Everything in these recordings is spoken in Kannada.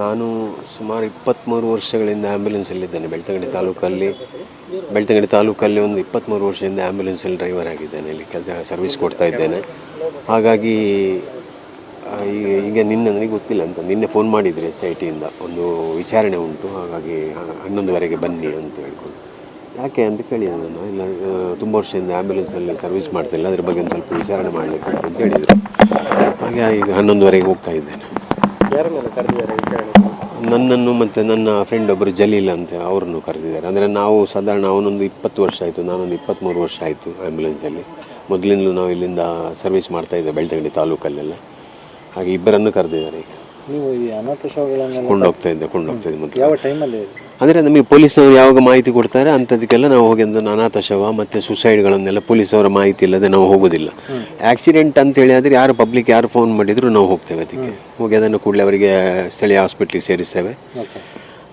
ನಾನು ಸುಮಾರು ಇಪ್ಪತ್ತ್ಮೂರು ವರ್ಷಗಳಿಂದ ಆ್ಯಂಬುಲೆನ್ಸಲ್ಲಿದ್ದೇನೆ ಬೆಳ್ತಂಗಡಿ ತಾಲೂಕಲ್ಲಿ ಬೆಳ್ತಂಗಡಿ ತಾಲೂಕಲ್ಲಿ ಒಂದು ಇಪ್ಪತ್ತ್ಮೂರು ವರ್ಷದಿಂದ ಆ್ಯಂಬುಲೆನ್ಸಲ್ಲಿ ಡ್ರೈವರ್ ಆಗಿದ್ದೇನೆ. ಇಲ್ಲಿ ಕೆಲಸ, ಸರ್ವಿಸ್ ಕೊಡ್ತಾ ಇದ್ದೇನೆ. ಹಾಗಾಗಿ ಈಗ ನಿನ್ನೆ ನನಗೆ ಗೊತ್ತಿಲ್ಲ ಅಂತ. ನಿನ್ನೆ ಫೋನ್ ಮಾಡಿದರೆ ಎಸ್ ಐ ಟಿಯಿಂದ ಒಂದು ವಿಚಾರಣೆ ಉಂಟು. ಹಾಗಾಗಿ ಹನ್ನೊಂದುವರೆಗೆ ಬನ್ನಿ ಅಂತ ಹೇಳ್ಕೊಂಡು. ಯಾಕೆ ಅಂತ ಕೇಳಿ ನಾನು. ಇಲ್ಲ ತುಂಬ ವರ್ಷದಿಂದ ಆ್ಯಂಬುಲೆನ್ಸಲ್ಲಿ ಸರ್ವಿಸ್ ಮಾಡ್ತಿಲ್ಲ. ಅದ್ರ ಬಗ್ಗೆ ಒಂದು ಸ್ವಲ್ಪ ವಿಚಾರಣೆ ಮಾಡಲಿಕ್ಕೆ ಅಂತ ಹೇಳಿದರು ಹಾಗೆ ಈಗ ಹನ್ನೊಂದುವರೆಗೆ ಹೋಗ್ತಾ ಇದ್ದೇನೆ ಯಾರ ಮೇಲೆ ಕರೆದಿದ್ದಾರೆ ವಿಚಾರಣೆ ನನ್ನನ್ನು ಮತ್ತು ನನ್ನ ಫ್ರೆಂಡ್ ಒಬ್ಬರು ಜಲೀಲ್ ಅಂತ ಅವ್ರನ್ನು ಕರೆದಿದ್ದಾರೆ. ಅಂದರೆ ನಾವು ಸಾಧಾರಣ ಅವನೊಂದು ಇಪ್ಪತ್ತು ವರ್ಷ ಆಯಿತು ನಾನೊಂದು ಇಪ್ಪತ್ತ್ಮೂರು ವರ್ಷ ಆಯಿತು ಆ್ಯಂಬುಲೆನ್ಸಲ್ಲಿ ಮೊದಲಿಂದಲೂ ನಾವು ಇಲ್ಲಿಂದ ಸರ್ವಿಸ್ ಮಾಡ್ತಾ ಇದ್ದೆ ಬೆಳ್ತಂಗಡಿ ತಾಲೂಕಲ್ಲೆಲ್ಲ. ಹಾಗೆ ಇಬ್ಬರನ್ನು ಕರೆದಿದ್ದಾರೆ ಈಗ. ನೀವು ಈ ಅನಾಥ ಶವಗಳನ್ನು ಕೊಂಡೋಗ್ತಾ ಇದ್ದೆ ಕೊಂಡೋಗ್ತಾ ಇದ್ದೆ ಮತ್ತು ಯಾವ ಟೈಮಲ್ಲಿ ಅಂದರೆ ನಮಗೆ ಪೊಲೀಸವರು ಯಾವಾಗ ಮಾಹಿತಿ ಕೊಡ್ತಾರೆ ಅಂಥದಕ್ಕೆಲ್ಲ ನಾವು ಹೋಗಿ ಒಂದು ಅನಾಥ ಶವ ಮತ್ತು ಸುಸೈಡ್ಗಳನ್ನೆಲ್ಲ ಪೊಲೀಸವರ ಮಾಹಿತಿ ಇಲ್ಲದೆ ನಾವು ಹೋಗೋದಿಲ್ಲ. ಆಕ್ಸಿಡೆಂಟ್ ಅಂತೇಳಿ ಆದರೆ ಯಾರು ಪಬ್ಲಿಕ್ ಯಾರು ಫೋನ್ ಮಾಡಿದರೂ ನಾವು ಹೋಗ್ತೇವೆ ಅದಕ್ಕೆ. ಹೋಗಿ ಅದನ್ನು ಕೂಡಲೇ ಅವರಿಗೆ ಸ್ಥಳೀಯ ಹಾಸ್ಪಿಟ್ಲಿಗೆ ಸೇರಿಸ್ತೇವೆ.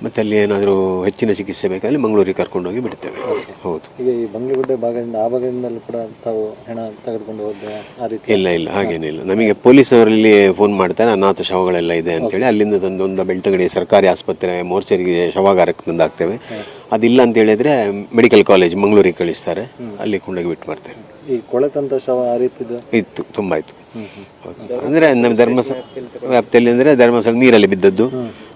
ಮತ್ತು ಅಲ್ಲಿ ಏನಾದರೂ ಹೆಚ್ಚಿನ ಚಿಕಿತ್ಸೆ ಬೇಕಾದ್ರೆ ಮಂಗಳೂರಿಗೆ ಕರ್ಕೊಂಡೋಗಿ ಬಿಡ್ತೇವೆ. ಹೌದು. ಈಗ ಈ ಬಂಗ್ಲೆಗುಡ್ಡೆ ಭಾಗದಿಂದ ಆ ಭಾಗದಿಂದಲೂ ಕೂಡ ತಾವು ಹೆಣ ತೆಗೆದುಕೊಂಡು ಹೋದ್ರೆ ಆ ರೀತಿ ಇಲ್ಲ ಇಲ್ಲ ಹಾಗೇನಿಲ್ಲ ನಮಗೆ ಪೊಲೀಸವರಲ್ಲಿ ಫೋನ್ ಮಾಡ್ತಾರೆ ಅನಾಥ ಶವಗಳೆಲ್ಲ ಇದೆ ಅಂತೇಳಿ ಅಲ್ಲಿಂದ ತಂದೊಂದು ಬೆಳ್ತಂಗಡಿ ಸರ್ಕಾರಿ ಆಸ್ಪತ್ರೆ ಮೋರ್ಚರಿಗೆ ಶವಾಗಾರಕ್ಕೆ ತಂದಾಗ್ತೇವೆ ಅದಿಲ್ಲ ಅಂತ ಹೇಳಿದ್ರೆ ಮೆಡಿಕಲ್ ಕಾಲೇಜ್ ಮಂಗಳೂರಿಗೆ ಕಳಿಸ್ತಾರೆ. ಅಲ್ಲಿ ಕೊಂಡೋಗಿ ಬಿಟ್ಟು ಮಾಡ್ತೇವೆ ಈ ಕೊಳೆತಂತ ಶವ ಆ ರೀತಿ ಇತ್ತು ತುಂಬ ಇತ್ತು. ಅಂದರೆ ನಮ್ಮ ಧರ್ಮಸ್ಥಳ ವ್ಯಾಪ್ತಿಯಲ್ಲಿ ಅಂದರೆ ಧರ್ಮಸ್ಥಳ ನೀರಲ್ಲಿ ಬಿದ್ದದ್ದು.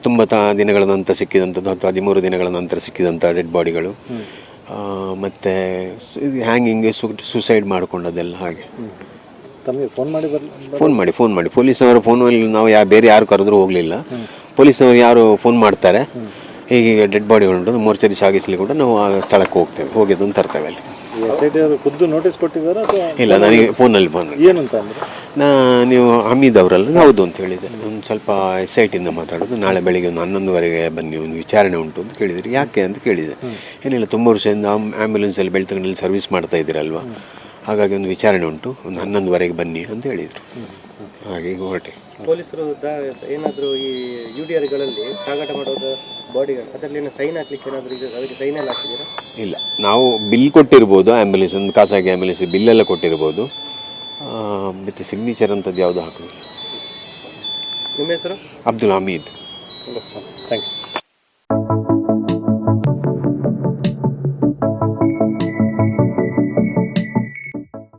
ತುಂಬ ತ ದಿನಗಳ ನಂತರ ಸಿಕ್ಕಿದಂಥದ್ದು ಅಥವಾ ಹದಿಮೂರು ದಿನಗಳ ನಂತರ ಸಿಕ್ಕಿದಂಥ ಡೆಡ್ ಬಾಡಿಗಳು ಮತ್ತು ಹ್ಯಾಂಗಿಂಗ್ ಸುಸೈಡ್ ಮಾಡಿಕೊಂಡದ್ದೆಲ್ಲ ಹಾಗೆ. ತಮಗೆ ಫೋನ್ ಮಾಡಿ ಫೋನ್ ಮಾಡಿ ಫೋನ್ ಮಾಡಿ. ಪೊಲೀಸವರ ಫೋನಲ್ಲಿ ನಾವು ಯಾ ಬೇರೆ ಯಾರು ಕರೆದ್ರೂ ಹೋಗಲಿಲ್ಲ. ಪೊಲೀಸವರು ಯಾರು ಫೋನ್ ಮಾಡ್ತಾರೆ ಹೀಗೆ ಡೆಡ್ ಬಾಡಿಗಳುಂಟು ಮೋರ್ಚರಿ ಸಾಗಿಸಲಿ ಕೂಡ ನಾವು ಆ ಸ್ಥಳಕ್ಕೆ ಹೋಗ್ತೇವೆ ಹೋಗಿದ್ದು ಅದನ್ನು ತರ್ತೇವೆ ಅಲ್ಲಿ. ಖುದ್ದು ನೋಟಿಸ್ ಕೊಟ್ಟಿದ್ದಾರೆ ಇಲ್ಲ ನನಗೆ ಫೋನಲ್ಲಿ ಫೋನ್ ಏನಂತ ಅಂದ್ರೆ? ನಾ ನೀವು ಹಮೀದ್ ಅವರಲ್ಲ ಹೌದು ಅಂತ ಹೇಳಿದೆ ಒಂದು ಸ್ವಲ್ಪ ಎಸ್ ಐ ಟಿಯಿಂದ ಮಾತಾಡೋದು. ನಾಳೆ ಬೆಳಿಗ್ಗೆ ಒಂದು ಹನ್ನೊಂದುವರೆಗೆ ಬನ್ನಿ ಒಂದು ವಿಚಾರಣೆ ಉಂಟು ಅಂತ ಕೇಳಿದ್ರಿ. ಯಾಕೆ ಅಂತ ಕೇಳಿದೆ. ಏನಿಲ್ಲ ತುಂಬ ವರ್ಷದಿಂದ ಆ್ಯಂಬುಲೆನ್ಸಲ್ಲಿ ಬೆಳ್ತಂಗಡಲ್ಲಿ ಸರ್ವಿಸ್ ಮಾಡ್ತಾ ಇದ್ದೀರಲ್ವ? ಹಾಗಾಗಿ ಒಂದು ವಿಚಾರಣೆ ಉಂಟು. ಒಂದು ಹನ್ನೊಂದುವರೆಗೆ ಬನ್ನಿ ಅಂತ ಹೇಳಿದರು. ಹಾಗೆ ಈಗ ಹೊರಟೆ. ಪೊಲೀಸರು ಏನಾದರೂ ಈ ಯು ಡಿ ಆರ್ಗಳಲ್ಲಿ ಸಾಗಾಟ ಮಾಡೋದು ಬಾಡಿಗಳು ಅದರಲ್ಲಿ ಸೈನ್ ಹಾಕ್ಲಿಕ್ಕೆ ಏನಾದರೂ ಅದಕ್ಕೆ ಸೈನ್ ಎಲ್ಲ ಹಾಕಿದ್ದೀರಾ? ಇಲ್ಲ. ನಾವು ಬಿಲ್ ಕೊಟ್ಟಿರ್ಬೋದು ಆ್ಯಂಬುಲೆನ್ಸ್ ಒಂದು ಖಾಸಗಿ ಆ್ಯಂಬುಲೆನ್ಸ್ ಎಲ್ಲ ಕೊಟ್ಟಿರ್ಬೋದು. ಮತ್ತು ಸಿಗ್ನೇಚರ್ ಅಂತದ್ದು ಯಾವುದು ಹಾಕೋದಿಲ್ಲ ನಿಮ್ಮ ಹೆಸರು? ಅಬ್ದುಲ್ ಹಮೀದ್. Thank you